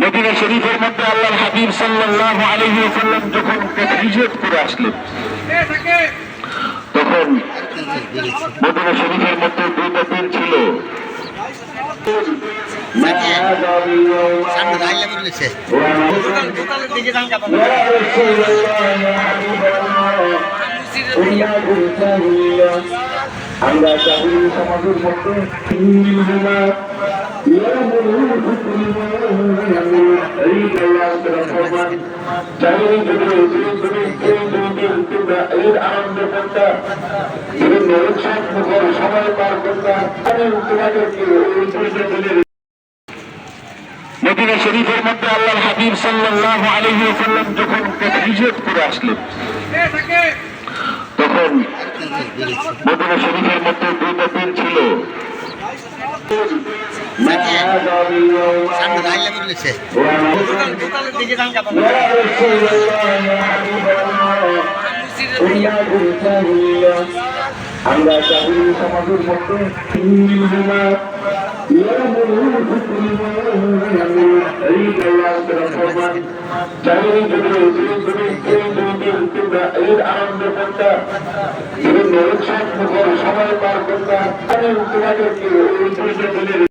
Medina শরীফের মধ্যে আল্লাহ হাবিব সাল্লাল্লাহু আলাইহি ওয়াসাল্লাম যখন হিজরত করে আসলেন, তখন মদিনা শরীফের মধ্যে দুইটা দিন ছিল। আমরা চাকরি সমাজের মধ্যে মদিনা শরীফের মধ্যে আল্লাহ হাবিব সাল্লাল্লাহু আলাইহি ওয়াসাল্লাম যখন হিজরত করে আসলেন, তখন মদিনা শরীফের মধ্যে দুইটা দিন ছিল। সামনে দাঁড়িয়ে বলেছে আমরা চাকরি সমাজের মধ্যে সময় পার করতাম। তোমাদেরকে